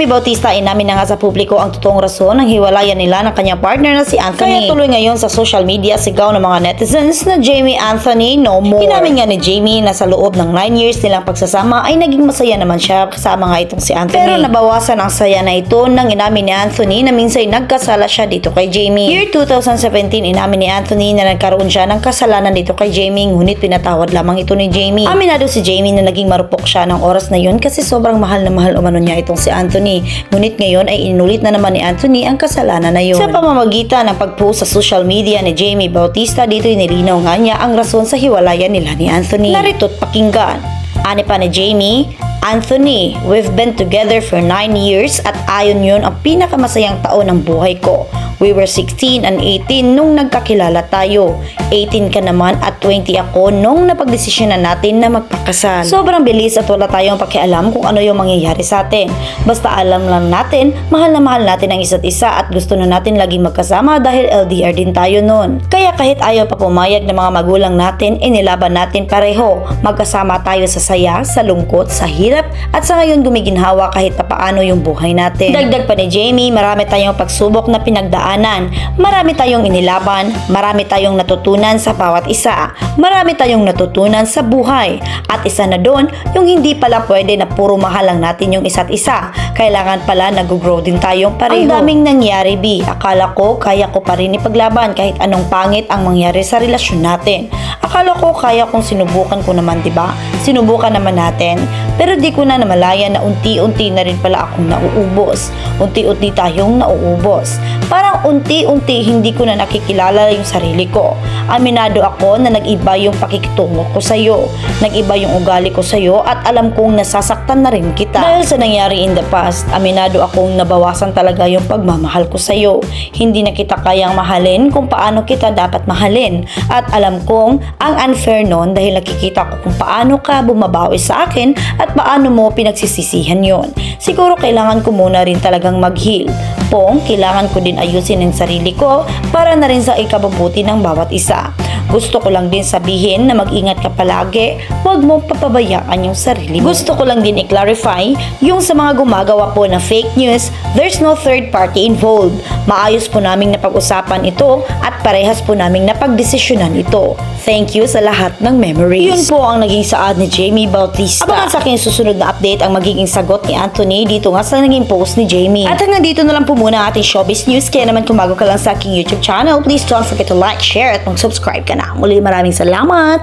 Jamie Bautista inamin na nga sa publiko ang totoong rason ng hiwalayan nila ng kanyang partner na si Anthony. Kaya tuloy ngayon sa social media sigaw ng mga netizens na Jamie Anthony no more. Inamin nga ni Jamie na sa loob ng 9 years nilang pagsasama ay naging masaya naman siya kasama nga itong si Anthony. Pero nabawasan ang saya na ito nang inamin ni Anthony na minsan nagkasala siya dito kay Jamie. Year 2017, inamin ni Anthony na nagkaroon siya ng kasalanan dito kay Jamie ngunit pinatawad lamang ito ni Jamie. Aminado si Jamie na naging marupok siya ng oras na yun kasi sobrang mahal na mahal umano niya itong si Anthony. Ngunit ngayon ay inulit na naman ni Anthony ang kasalanan na yun. Sa pamamagitan ng pag-post sa social media ni Jamie Bautista, dito nilinaw nga niya ang rason sa hiwalayan nila ni Anthony. Narito't pakinggan. Ani pa ni Jamie, Anthony, we've been together for 9 years at ayon yun ang pinakamasayang taon ng buhay ko. We were 16 and 18 nung nagkakilala tayo. 18 ka naman at 20 ako nung napagdesisyon na natin na magpakasal. Sobrang bilis at wala tayong pakialam kung ano yung mangyayari sa atin. Basta alam lang natin, mahal na mahal natin ang isa't isa at gusto na natin laging magkasama dahil LDR din tayo noon. Kaya kahit ayaw pa pumayag ng mga magulang natin, inilaban natin pareho. Magkasama tayo sa saya, sa lungkot, sa hirap at sa ngayon gumiginhawa kahit papaano yung buhay natin. Dagdag pa ni Jamie, marami tayong pagsubok na pinagdaanan. Marami tayong inilaban, marami tayong natutunan sa bawat isa. Marami tayong natutunan sa buhay. At isa na doon, yung hindi pala pwede na puro mahal lang natin yung isa't isa. Kailangan pala nag-grow din tayong pareho. Ang daming nangyari, B. Akala ko kaya ko pa rin ipaglaban kahit anong pangit ang mangyari sa relasyon natin. Akala ko kaya kong sinubukan ko naman, 'di ba? Sinubukan naman natin. Pero di ko na namalayan na unti-unti na rin pala akong nauubos. Unti-unti tayong nauubos. Parang unti-unti hindi ko na nakikilala yung sarili ko. Aminado ako na nag-iba yung pakikitungo ko sa'yo. Nag-iba yung ugali ko sa'yo at alam kong nasasaktan na rin kita. Dahil sa nangyari in the past, aminado akong nabawasan talaga yung pagmamahal ko sa'yo. Hindi na kita kayang mahalin kung paano kita dapat mahalin. At alam kong ang unfair nun dahil nakikita ko kung paano ka bumabawi sa akin at paano mo pinagsisisihan yon. Siguro kailangan ko muna rin talagang mag-heal. Pong, kailangan ko din ayusin ang sarili ko para na rin sa ikabubuti ng bawat isa. Gusto ko lang din sabihin na mag-ingat ka palagi, huwag mo papabayaan yung sarili mo. Gusto ko lang din i-clarify yung sa mga gumagawa po na fake news, there's no third party involved. Maayos po naming napag-usapan ito at parehas po naming napagdesisyonan ito. Thank you sa lahat ng memories. Yun po ang naging saad ni Jamie Bautista. Abangan sa akin susunod na update ang magiging sagot ni Anthony dito nga sa naging post ni Jamie. At hanggang dito na lang po muna ating showbiz news. Kaya naman kung bago ka lang sa aking YouTube channel, please don't forget to like, share at mag-subscribe ka na. Muli maraming salamat!